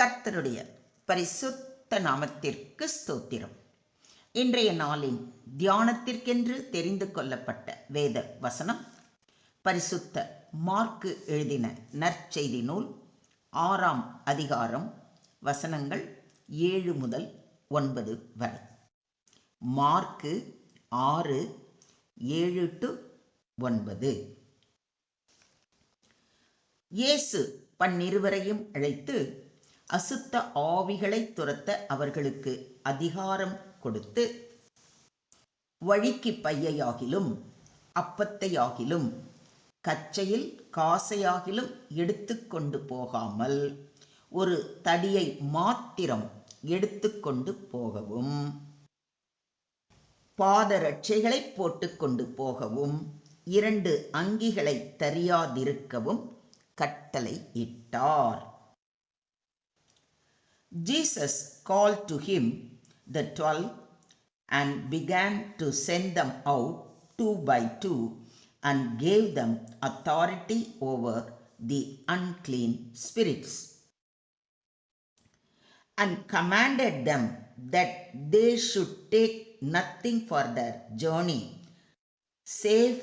கர்த்தருடைய பரிசுத்த நாமத்திற்கு ஸ்தோத்திரம். இன்றைய நாளின் தியானத்திற்கென்று தெரிந்து கொள்ளப்பட்ட வேத வசனம் பரிசுத்த மார்க்கு எழுதின நற்செய்தி நூல் ஆறாம் அதிகாரம் வசனங்கள் ஏழு முதல் ஒன்பது வரை. மார்க்கு ஆறு ஏழு டு ஒன்பது. இயேசு பன்னிருவரையும் அழைத்து அசுத்த ஆவிகளை துரத்த அவர்களுக்கு அதிகாரம் கொடுத்து வழிக்கு பையையாகிலும் அப்பத்தையாகிலும் கச்சையில் காசையாகிலும் எடுத்துக்கொண்டு போகாமல் ஒரு தடியை மாத்திரம் எடுத்துக்கொண்டு போகவும் பாதரட்சைகளை போட்டுக்கொண்டு போகவும் இரண்டு அங்கிகளை தரியாதிருக்கவும் கட்டளை இட்டார். Jesus called to him the twelve and began to send them out two by two and gave them authority over the unclean spirits and commanded them that they should take nothing for their journey save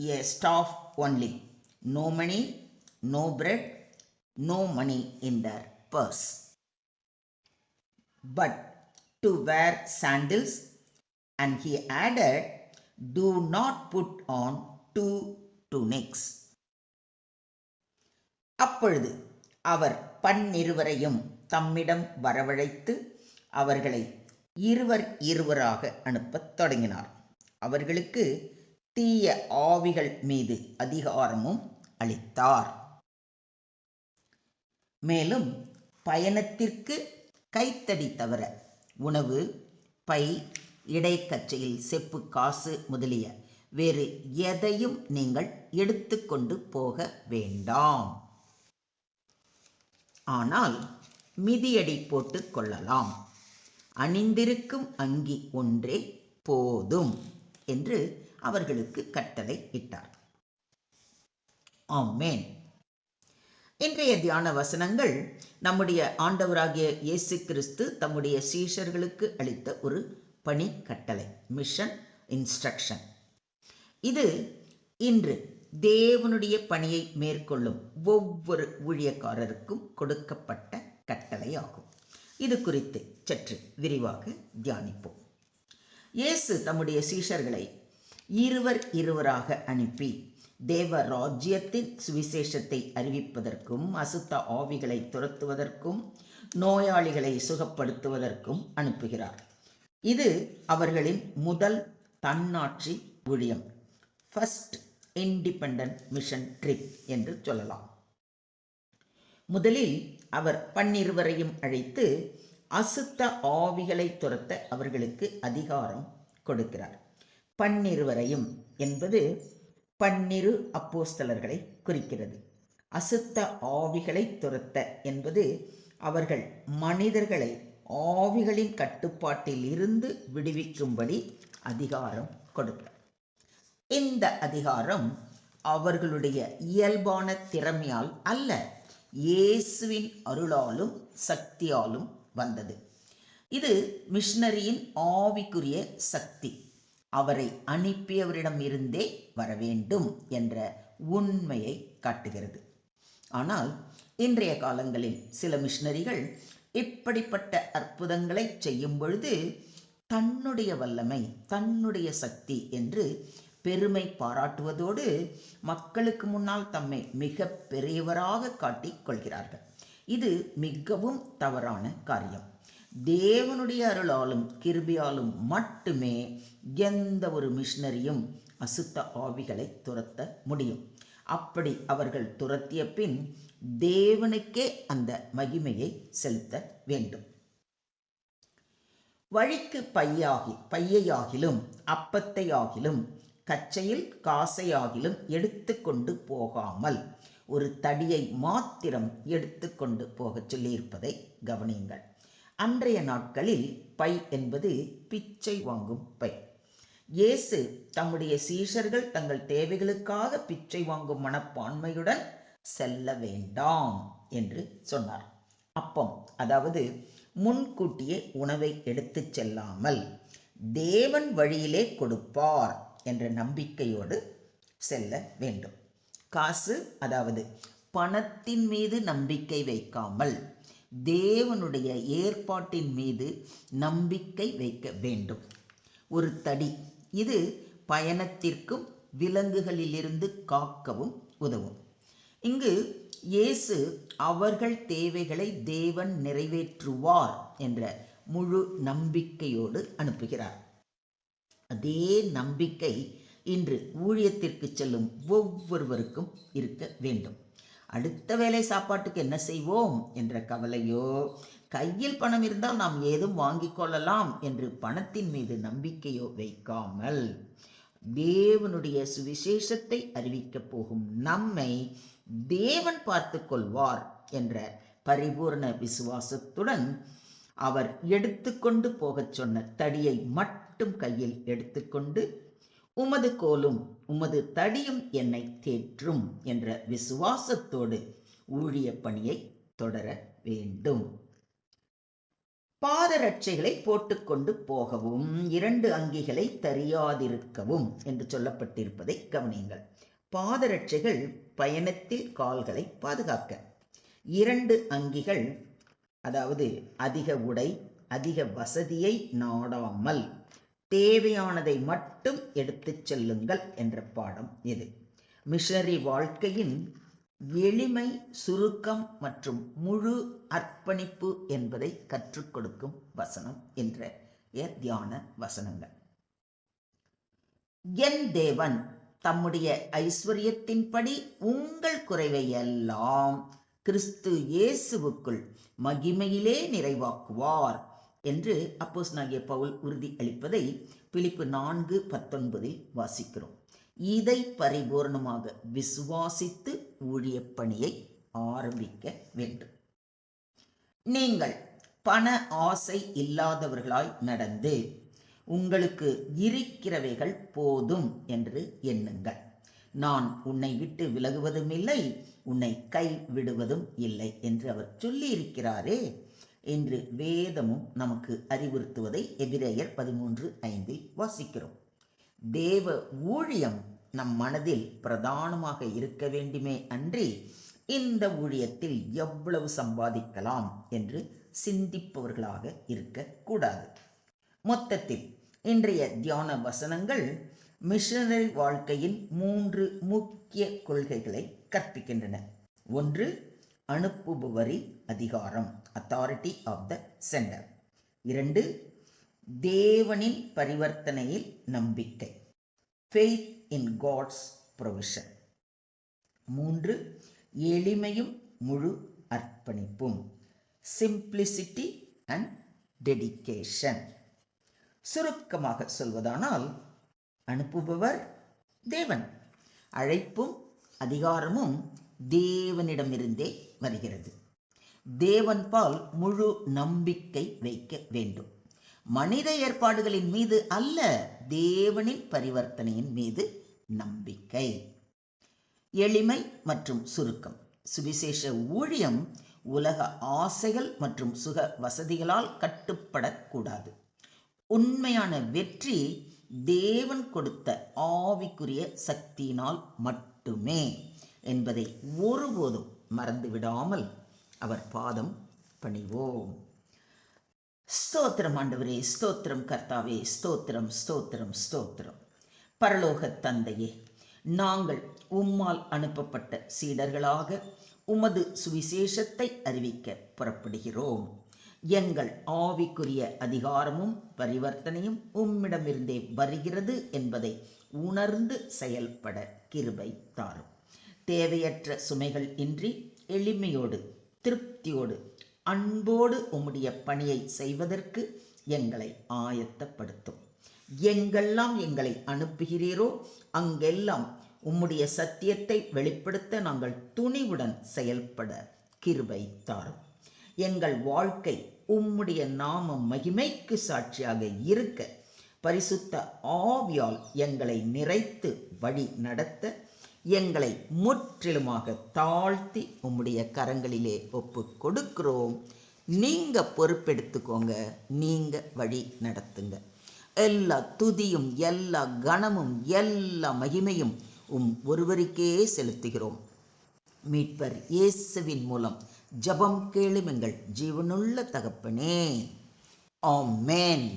a staff only, no money, no bread, no money in their purse but to wear sandals. And he added, Do not put on two tunics. அப்பொழுது அவர் பன்னிருவரையும் தம்மிடம் வரவழைத்து அவர்களை இருவர் இருவராக அனுப்பத் தொடங்கினார் அவர்களுக்கு தீய ஆவிகள் மீது அதிகாரமும் அளித்தார் மேலும் பயணத்திற்கு கைத்தடி தவிர உணவு பை இடைக்கச்சையில் செப்பு காசு முதலிய வேறு எதையும் நீங்கள் எடுத்துக்கொண்டு போக வேண்டாம். ஆனால் மிதியடி போட்டு கொள்ளலாம். அணிந்திருக்கும் அங்கி ஒன்றே போதும் என்று அவர்களுக்கு கட்டளை இட்டார். ஆமேன். இன்றைய தியான வசனங்கள் நம்முடைய ஆண்டவராகிய இயேசு கிறிஸ்து தம்முடைய சீஷர்களுக்கு அளித்த ஒரு பணி கட்டளை மிஷன் இன்ஸ்ட்ரக்ஷன் இது இன்று தேவனுடைய பணியை மேற்கொள்ளும் ஒவ்வொரு ஊழியக்காரருக்கும் கொடுக்கப்பட்ட கட்டளையாகும். இது குறித்து சற்று விரிவாக தியானிப்போம். இயேசு தம்முடைய சீஷர்களை இருவர் இருவராக அனுப்பி தேவ ராஜ்யத்தின் சுவிசேஷத்தை அறிவிப்பதற்கும் அசுத்த ஆவிகளை துரத்துவதற்கும் நோயாளிகளை சுகப்படுத்துவதற்கும் அனுப்புகிறார். இது அவர்களின் முதல் தன்னாட்சி ஊழியம். ஃபர்ஸ்ட் இண்டிபெண்ட் மிஷன் ட்ரிப் என்று சொல்லலாம். முதலில் அவர் பன்னிருவரையும் அழைத்து அசுத்த ஆவிகளை துரத்த அவர்களுக்கு அதிகாரம் கொடுக்கிறார். பன்னிருவரையும் என்பது பன்னிரு அப்போஸ்தலர்களை குறிக்கிறது. அசுத்த ஆவிகளை துரத்த என்பது அவர்கள் மனிதர்களை ஆவிகளின் கட்டுப்பாட்டில் இருந்து விடுவிக்கும்படி அதிகாரம் கொடுத்தார் இந்த அதிகாரம் அவர்களுடைய இயல்பான திறமையால் அல்ல இயேசுவின் அருளாலும் சக்தியாலும் வந்தது. இது மிஷனரியின் ஆவிக்குரிய சக்தி. அவரை அனுப்பியவரிடம் இருந்தே வர வேண்டும் என்ற உண்மையை காட்டுகிறது. ஆனால் இன்றைய காலங்களில் சில மிஷினரிகள் இப்படிப்பட்ட அற்புதங்களை செய்யும் பொழுது தன்னுடைய வல்லமை தன்னுடைய சக்தி என்று பெருமை பாராட்டுவதோடு மக்களுக்கு முன்னால் தம்மை மிக பெரியவராக காட்டிக் கொள்கிறார்கள். இது மிகவும் தவறான காரியம். தேவனுடைய அருளாலும் கிருபியாலும் மட்டுமே எந்த ஒரு மிஷினரியும் அசுத்த ஆவிகளை துரத்த முடியும். அப்படி அவர்கள் துரத்திய பின் தேவனுக்கே அந்த மகிமையை செலுத்த வேண்டும். வழிக்கு பையாகி பையையாகிலும் அப்பத்தையாகிலும் கச்சையில் காசையாகிலும் எடுத்துக்கொண்டு போகாமல் ஒரு தடியை மாத்திரம் எடுத்துக்கொண்டு போகச் சொல்லியிருப்பதை கவனியுங்கள். அன்றைய நாட்களில் பை என்பது பிச்சை வாங்கும் பை. இயேசு தம்முடைய சீஷர்கள் தங்கள் தேவைகளுக்காக பிச்சை வாங்கும் மனப்பான்மையுடன் செல்ல வேண்டாம் என்று சொன்னார். அப்பம் அதாவது முன்கூட்டியே உணவை எடுத்துச் செல்லாமல் தேவன் வழியிலே கொடுப்பார் என்ற நம்பிக்கையோடு செல்ல வேண்டும். காசு அதாவது பணத்தின் மீது நம்பிக்கை வைக்காமல் தேவனுடைய ஏற்பாட்டின் மீது நம்பிக்கை வைக்க வேண்டும். ஒரு தடி. இது பயணத்திற்கும் விலங்குகளிலிருந்து காக்கவும் உதவும். இங்கு இயேசு அவர்கள் தேவைகளை தேவன் நிறைவேற்றுவார் என்ற முழு நம்பிக்கையோடு அனுப்புகிறார். அதே நம்பிக்கை இன்று ஊழியத்திற்கு செல்லும் ஒவ்வொருவருக்கும் இருக்க வேண்டும். அடுத்த வேலை சாப்பாட்டுக்கு என்ன செய்வோம் என்ற கவலையோ கையில் பணம் இருந்தால் நாம் ஏதும் வாங்கிக் கொள்ளலாம் என்று பணத்தின் மீது நம்பிக்கையோ வைக்காமல் தேவனுடைய சுவிசேஷத்தை அறிவிக்கப் போகும் நம்மை தேவன் பார்த்து கொள்வார் என்ற பரிபூர்ண விசுவாசத்துடன் அவர் எடுத்துக்கொண்டு போகச் சொன்ன தடியை மட்டும் கையில் எடுத்துக்கொண்டு உமது கோலும் உமது தடியும் என்னை தேற்றும் என்ற விசுவாசத்தோடு ஊழிய பணியை தொடர வேண்டும். பாதரட்சைகளை போட்டுக்கொண்டு போகவும் இரண்டு அங்கிகளை தரியாதிருக்கவும் என்று சொல்லப்பட்டிருப்பதை கவனியுங்கள். பாதரட்சைகள் பயணத்தில் கால்களை பாதுகாக்க. இரண்டு அங்கிகள் அதாவது அதிக உடை அதிக வசதியை நாடாமல் தேவையானதை மட்டும் எடுத்துச் செல்லுங்கள் என்ற பாடம் இது. மிஷனரி வாழ்க்கையின் எளிமை சுருக்கம் மற்றும் முழு அர்ப்பணிப்பு என்பதை கற்றுக் கொடுக்கும் வசனம் என்ற தியான வசனங்கள். என் தேவன் தம்முடைய ஐஸ்வர்யத்தின்படி உங்கள் குறைவை எல்லாம் கிறிஸ்து இயேசுவுக்குள் மகிமையிலே நிறைவாக்குவார். என்று அப்போஸ் நாகிய பவுல் உறுதி அளிப்பதை பிலிப்பு நான்கு பத்தொன்பதில் வாசிக்கிறோம். இதை பரிபூர்ணமாக விசுவாசித்து ஊழிய பணியை ஆரம்பிக்க வேண்டும். நீங்கள் பண ஆசை இல்லாதவர்களாய் நடந்து உங்களுக்கு இருக்கிறவைகள் போதும் என்று எண்ணுங்கள். நான் உன்னை விட்டு விலகுவதும் இல்லை உன்னை கை விடுவதும் இல்லை என்று அவர் சொல்லியிருக்கிறாரே. என்று வேதமும் நமக்கு அறிவுறுத்துவதை எபிரேயர் பதிமூன்று ஐந்தில் வாசிக்கிறோம். தேவ ஊழியம் நம் மனதில் பிரதானமாக இருக்க வேண்டுமே அன்றி இந்த ஊழியத்தில் எவ்வளவு சம்பாதிக்கலாம் என்று சிந்திப்பவர்களாக இருக்கக்கூடாது மொத்தத்தில் இன்றைய தியான வசனங்கள் மிஷனரி வாழ்க்கையின் மூன்று முக்கிய கொள்கைகளை கற்பிக்கின்றன. ஒன்று அனுப்புபவரின் அதிகாரம். அத்தாரிட்டி ஆஃப் த சென்டர் இரண்டு தேவனின் பரிவர்த்தனையில் நம்பிக்கை. ஃபெய்த் இன் காட்ஸ் ப்ரொவிஷன் மூன்று எளிமையும் முழு அர்ப்பணிப்பும். சிம்பிளிசிட்டி அண்ட் டெடிகேஷன் சுருக்கமாக சொல்வதானால் அனுப்புபவர் தேவன். அழைப்பும் அதிகாரமும் தேவனிடமிருந்தே வருகிறது. தேவன் பால் முழு நம்பிக்கை வைக்க வேண்டும். மனித ஏற்பாடுகளின் மீது அல்ல தேவனின் பரிவர்த்தனையின் மீது நம்பிக்கை. எளிமை மற்றும் சுருக்கம். சுவிசேஷ ஊழியம் உலக ஆசைகள் மற்றும் சுக வசதிகளால் கட்டுப்படக்கூடாது. உண்மையான வெற்றி தேவன் கொடுத்த ஆவிக்குரிய சக்தியினால் மட்டுமே என்பதை ஒருபோதும் மறந்துவிடாமல் அவர் பாதம் பணிவோம். ஸ்தோத்திரம் ஆண்டவரே ஸ்தோத்திரம் கர்த்தாவே ஸ்தோத்திரம் ஸ்தோத்திரம் ஸ்தோத்திரம். பரலோக தந்தையே நாங்கள் உம்மால் அனுப்பப்பட்ட சீடர்களாக உமது சுவிசேஷத்தை அறிவிக்க புறப்படுகிறோம். எங்கள் ஆவிக்குரிய அதிகாரமும் பரிவர்த்தனையும் உம்மிடமிருந்தே வருகிறது என்பதை உணர்ந்து செயல்பட கிருபை தாரும். தேவையற்ற சுமைகள் இன்றி எளிமையோடு திருப்தியோடு அன்போடு உம்முடைய பணியை செய்வதற்கு எங்களை ஆயத்தப்படுத்தும். எங்கெல்லாம் எங்களை அனுப்புகிறீரோ அங்கெல்லாம் உம்முடைய சத்தியத்தை வெளிப்படுத்த நாங்கள் துணிவுடன் செயல்பட கிருபை தாரும். எங்கள் வாழ்க்கை உம்முடைய நாம மகிமைக்கு சாட்சியாக இருக்க பரிசுத்த ஆவியால் எங்களை நிறைத்து வழி நடத்த எங்களை முற்றிலுமாக தாழ்த்தி உம்முடைய கரங்களிலே ஒப்பு கொடுக்கிறோம். நீங்க பொறுப்பெடுத்துக்கோங்க. நீங்க வழி நடத்துங்க. எல்லா துதியும் எல்லா கணமும் எல்லா மகிமையும் உம் ஒருவருக்கே செலுத்துகிறோம். மீட்பர் இயேசுவின் மூலம் ஜெபம் கேளும் எங்கள் ஜீவனுள்ள தகப்பனே. ஆமேன்.